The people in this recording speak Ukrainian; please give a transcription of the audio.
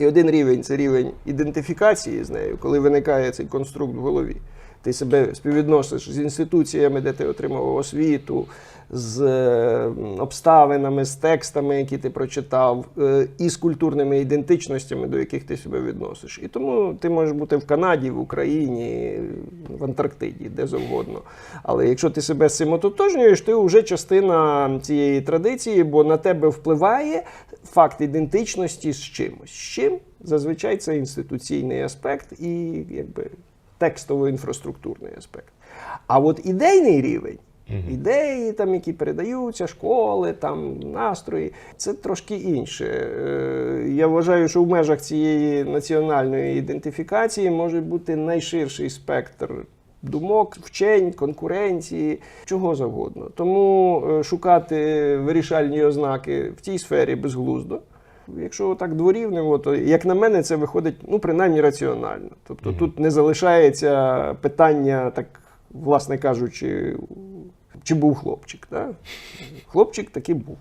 І один рівень це рівень ідентифікації з нею, коли виникає цей конструкт в голові. Ти себе співвідносиш з інституціями, де ти отримав освіту, з е, обставинами, з текстами, які ти прочитав, е, і з культурними ідентичностями, до яких ти себе відносиш. І тому ти можеш бути в Канаді, в Україні, в Антарктиді, де завгодно. Але якщо ти себе з цим ототожнюєш, ти вже частина цієї традиції, бо на тебе впливає факт ідентичності з чимось. Чим зазвичай це інституційний аспект і якби текстово-інфраструктурний аспект. А от ідейний рівень. Ідеї, там, які передаються, школи, там, настрої, це трошки інше. Е, Я вважаю, що в межах цієї національної ідентифікації може бути найширший спектр думок, вчень, конкуренції, чого завгодно. Тому е, шукати вирішальні ознаки в цій сфері безглуздо. Якщо так дворівнево, то як на мене, це виходить ну принаймні раціонально. Тобто тут не залишається питання, так власне кажучи, чи був хлопчик. Да? Хлопчик таки був.